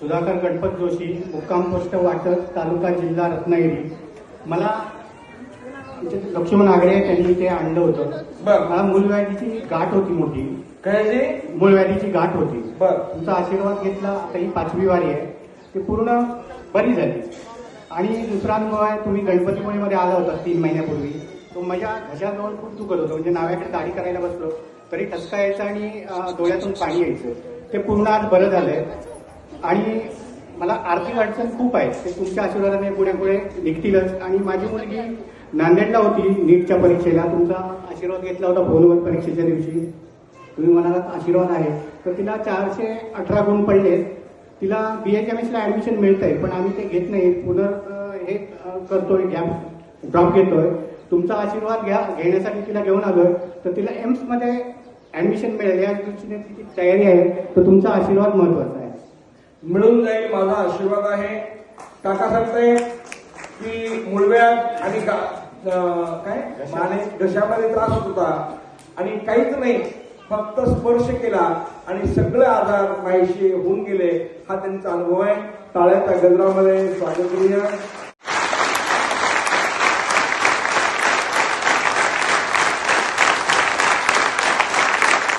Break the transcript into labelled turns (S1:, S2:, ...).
S1: सुधाकर गणपत जोशी मुक्काम पोस्ट वाटत तालुका जिल्हा रत्नागिरी. मला लक्ष्मण आगरे त्यांनी ते आणलं होतं.
S2: बर.
S1: मला मूलव्याधीची गाठ होती मोठी.
S2: काय जे?
S1: मूलव्याधीची गाठ होती.
S2: बर.
S1: तुमचा आशीर्वाद घेतला आता ही पाचवी वारी आहे. ती पूर्ण बरी झाली. आणि दुसरा अनुभव आहे तुम्ही गणपतीपुळेमध्ये आला होता तीन महिन्यापूर्वी. तो माझ्या घशाजवळ खूप दुखत होतं. म्हणजे नाव्याकडे दाढी करायला बसलो तरी ठसका यायचा आणि डोळ्यातून पाणी यायचं. ते पूर्ण आज बरं झालंय. आणि मला आर्थिक अडचण खूप आहे ते तुमच्या आशीर्वादाने पुढे पुढे निघतीलच. आणि माझी मुलगी नांदेडला होती नीटच्या परीक्षेला. तुमचा आशीर्वाद घेतला होता फोनवर परीक्षेच्या दिवशी. तुम्ही म्हणालात आशीर्वाद आहे. तर तिला चारशे अठरा गुण पडले. तिला बी एच एम एसला ऍडमिशन मिळत आहे पण आम्ही ते घेत नाही. पुनर हे करतोय गॅप ड्रॉप घेतोय. तुमचा आशीर्वाद घ्या घेण्यासाठी तिला घेऊन आलोय. तर तिला एम्समध्ये ॲडमिशन ऍडमिशन मिळेल. या दृष्टीने तिची तयारी आहे. तर तुमचा आशीर्वाद महत्त्वाचा आहे.
S2: मिळून जाईल माझा आशीर्वाद आहे. काका सांगताय की मुळव्यात आणि गा- काय? माने घशामध्ये त्रास होत होता. आणि काहीच नाही फक्त स्पर्श केला आणि सगळे आजार नाहीशी होऊन गेले. हा त्यांचा अनुभव आहे. टाळ्याच्या गजरामध्ये स्वागत